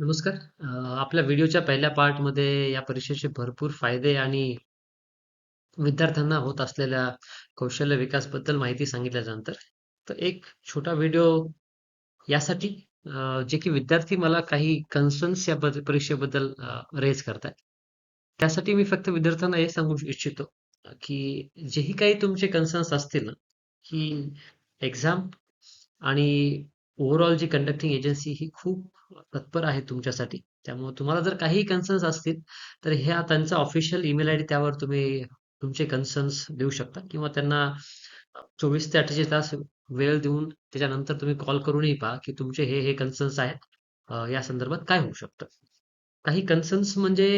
नमस्कार. आपल्या व्हिडिओच्या पहिल्या पार्टमध्ये या परीक्षेचे भरपूर फायदे आणि विद्यार्थ्यांना होत असलेल्या कौशल्य विकासबद्दल माहिती सांगितल्यानंतर, तर एक छोटा व्हिडिओ यासाठी जे की विद्यार्थी मला काही कन्सर्न्स या बद परीक्षेबद्दल रेज करतायत. त्यासाठी मी फक्त विद्यार्थ्यांना हे सांगू इच्छितो, की जेही काही तुमचे कन्सर्न्स असतील ना, की एक्झाम आणि ओव्हरऑल जी कंडक्टिंग एजन्सी ही खूप तत्पर आहे तुमच्यासाठी. त्यामुळे तुम्हाला जर काही कन्सर्न्स असतील, तर ह्या त्यांचा ऑफिशियल ईमेल आयडी त्यावर तुम्ही तुमचे कन्सर्न्स देऊ शकता किंवा त्यांना 24 ते 48 तास वेळ देऊन त्याच्यानंतर तुम्ही कॉल करूनही पहा, की तुमचे हे, हे कन्सर्न्स आहेत. या संदर्भात काय होऊ शकतं? काही कन्सर्न्स म्हणजे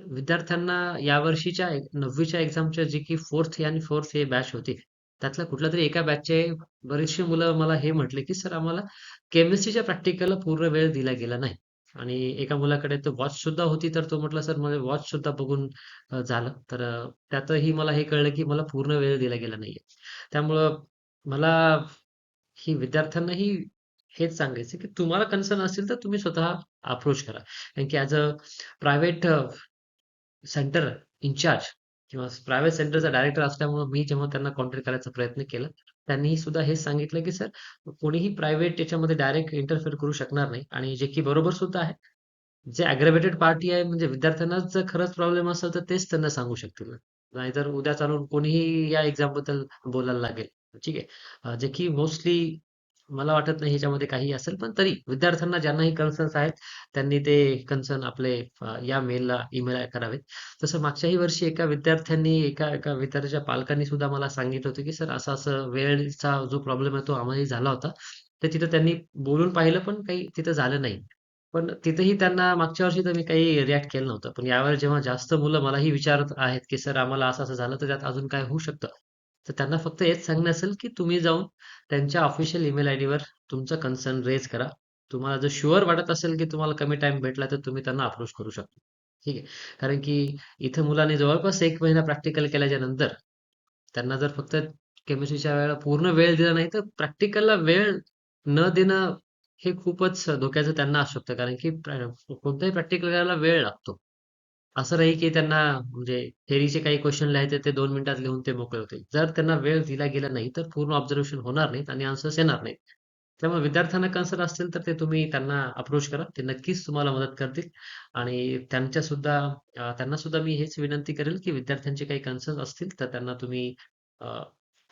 विद्यार्थ्यांना यावर्षीच्या नववीच्या एक्झामच्या जे की फोर्थ आणि फोर्थ हे बॅच होती. त्यातल्या कुठल्यातरी एका बॅचचे बरेचसे मुलं मला हे म्हटले, की "सर आम्हाला केमिस्ट्रीच्या प्रॅक्टिकलला पूर्ण वेळ दिला गेला नाही." आणि एका मुलाकडे तर वॉच सुद्धा होती, तर तो म्हटला, "सर मला वॉच सुद्धा बघून अ, झालं." तर अ, त्यातही मला हे कळलं, की मला पूर्ण वेळ दिला गेला नाहीये. त्यामुळं मला ही विद्यार्थ्यांनाही हेच सांगायचं की तुम्हाला कन्सर्न असेल तर तुम्ही स्वतः अप्रोच करा. कारण की as a private centre in-charge किंवा प्रायव्हेट सेंटरचा डायरेक्टर असल्यामुळे मी जेव्हा त्यांना कॉन्टॅक्ट करायचा प्रयत्न केला, त्यांनी सुद्धा हेच सांगितलं की "सर कोणीही प्रायव्हेट याच्यामध्ये डायरेक्ट इंटरफेअर करू शकणार नाही." आणि जे की बरोबर सुद्धा आहे. जे अग्रेवेटेड पार्टी आहे म्हणजे विद्यार्थ्यांनाच जर खरंच प्रॉब्लेम असेल तर तेच त्यांना सांगू शकतील नाहीतर उद्या चालून कोणीही या एक्झामबद्दल बोलायला लागेल. ठीक आहे. जे की मोस्टली मला वाटत नाही ह्याच्यामध्ये काही असेल, पण तरी विद्यार्थ्यांना ज्यांनाही कन्सर्न्स आहेत, त्यांनी ते कन्सर्न आपले या मेलला ईमेल करावेत. तसं मागच्याही वर्षी एका विद्यार्थ्यांनी एका एका विद्यार्थ्याच्या पालकांनी सुद्धा मला सांगितलं होतं, की "सर असं-असं वेळेचा जो प्रॉब्लेम आहे तो आम्हालाही झाला होता." तर तिथं त्यांनी बोलून पाहिलं, पण काही तिथं झालं नाही. पण तिथेही त्यांना मागच्या वर्षी तर मी काही रिॲक्ट केलं नव्हतं. पण यावेळेस जेव्हा जास्त मुलं मलाही विचारत आहेत, की "सर आम्हाला असं-असं झालं, तर त्यात अजून काय होऊ शकतं?" तर त्यांना फक्त हेच सांगणं असेल, की तुम्ही जाऊन त्यांच्या ऑफिशियल ईमेल आयडीवर तुमचा कन्सर्न रेज करा. तुम्हाला जर शुअर वाटत असेल, की तुम्हाला कमी टाइम भेटला, तर तुम्ही त्यांना अप्रोच करू शकता. ठीक आहे. कारण की इथं मुलांनी जवळपास एक महिना प्रॅक्टिकल केल्याच्यानंतर त्यांना जर फक्त केमिस्ट्रीच्या वेळेला पूर्ण वेळ दिला नाही, तर प्रॅक्टिकलला वेळ न देणं हे खूपच धोक्याचं त्यांना असू शकतं. कारण की कोणत्याही प्रॅक्टिकल करायला वेळ लागतो. असं नाही की त्यांना म्हणजे थेरीचे काही क्वेश्चन लिहायचे ते दोन मिनिटात लिहून ते मोकळे होतील. जर त्यांना वेळ दिला गेला नाही, तर पूर्ण ऑब्झर्वेशन होणार नाहीत आणि आन्सर्स येणार नाहीत. त्यामुळे विद्यार्थ्यांना कन्सर्न असतील, तर ते तुम्ही त्यांना अप्रोच करा. ते नक्कीच तुम्हाला मदत करतील आणि त्यांच्या सुद्धा त्यांना सुद्धा मी हेच विनंती करेल, की विद्यार्थ्यांचे काही कन्सर्न असतील, तर त्यांना तुम्ही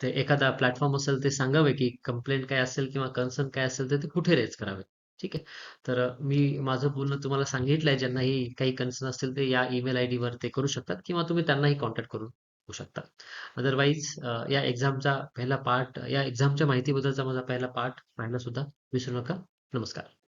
ते एखादा प्लॅटफॉर्म असेल ते सांगावे, की कंप्लेंट काय असेल किंवा कन्सर्न काय असेल, तर ते कुठे रेज करावे. ठीक आहे. तर अ, मी माझं बोलणं तुम्हाला सांगितलंय. ज्यांनाही काही कन्सर्न असतील ते या ईमेल आयडीवर ते करू शकतात किंवा तुम्ही त्यांनाही कॉन्टॅक्ट करून होऊ शकता. अदरवाईज अ, या एक्झामचा पहिला पार्ट या एक्झामच्या माहितीबद्दलचा माझा पहिला पार्ट पाहायला सुद्धा विसरू नका. नमस्कार.